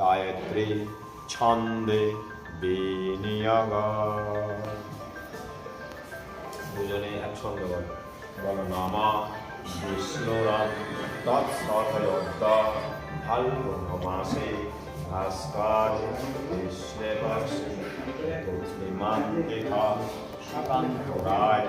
গায়ত্রী ছন্দে বিনিয়োগ। দুজনে একসঙ্গে বলো। বলো নামা বিষ্ণুরাম তৎসথয়োদ্দ ফাল্গুন মাসে ভাস্কর কৃষ্ণে পক্ষে তুষ্টিমান্তিকা সুকান্ত রায়।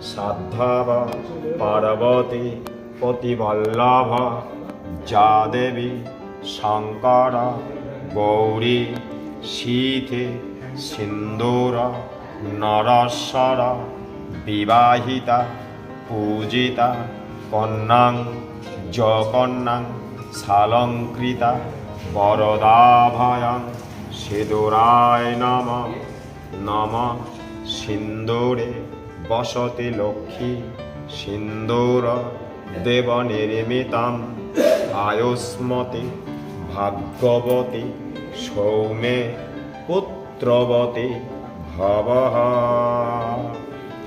সাধ্যাব পার্বতী পতিবল্লভ, যা দেবী শঙ্কর, গৌরী শীতে সিন্দুর নরস্বর বিবাহিতা, পূজিতা, কন্যাং জকন্যাং সালঙ্কৃতা, বরদাভয়ং, সিদুরায় নম নম, সিন্দুরে বসতি লক্ষ্মী সিন্দুর দেব নির্মিতাম আয়ুষ্মতি ভাগ্যবতী সৌমে পুত্রবতী ভব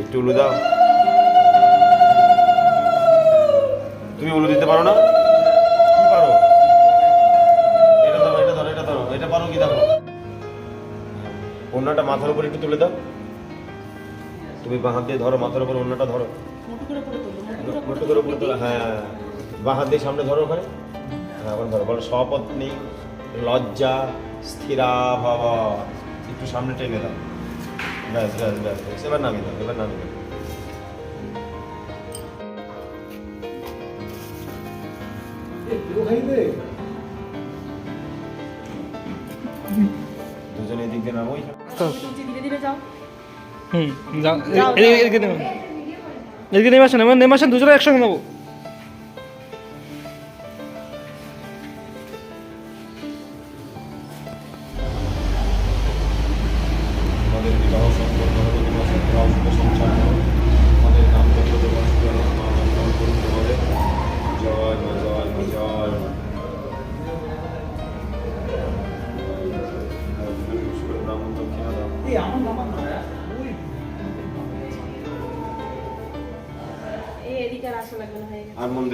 একটু উলু দাও। তুমি উলু দিতে পারো না? কি পারো? এটা ধরো এটা ধরো এটা ধরো, এটা পারো কি? দেখো। অন্যটা মাথার উপর একটু তুলে দাও। তুমি বাঁ হাত দিয়ে ধরো মাথার উপর অন্যটা ধরো। মোটু করে উপরে তোলা হ্যাঁ। বাঁ হাত দিয়ে সামনে ধরো ওখানে। হ্যাঁ ওখানে ধরো বলো স্বপত্নী লজ্জা স্থিরা ভব একটু সামনে টেনে দাও। ব্যাস ব্যাস ব্যাস ব্যাস এবার নামিয়ে দাও এবার নামিয়ে দাও। দুজনে এদিক দিয়ে নামো ধীরে ধীরে যাও। হুম যাও। এদিকে যাও। এদিকে নেমে। আসেন এবার নেমে আসেন দুজনে একসঙ্গে নেব। আমাদের আর মন্দির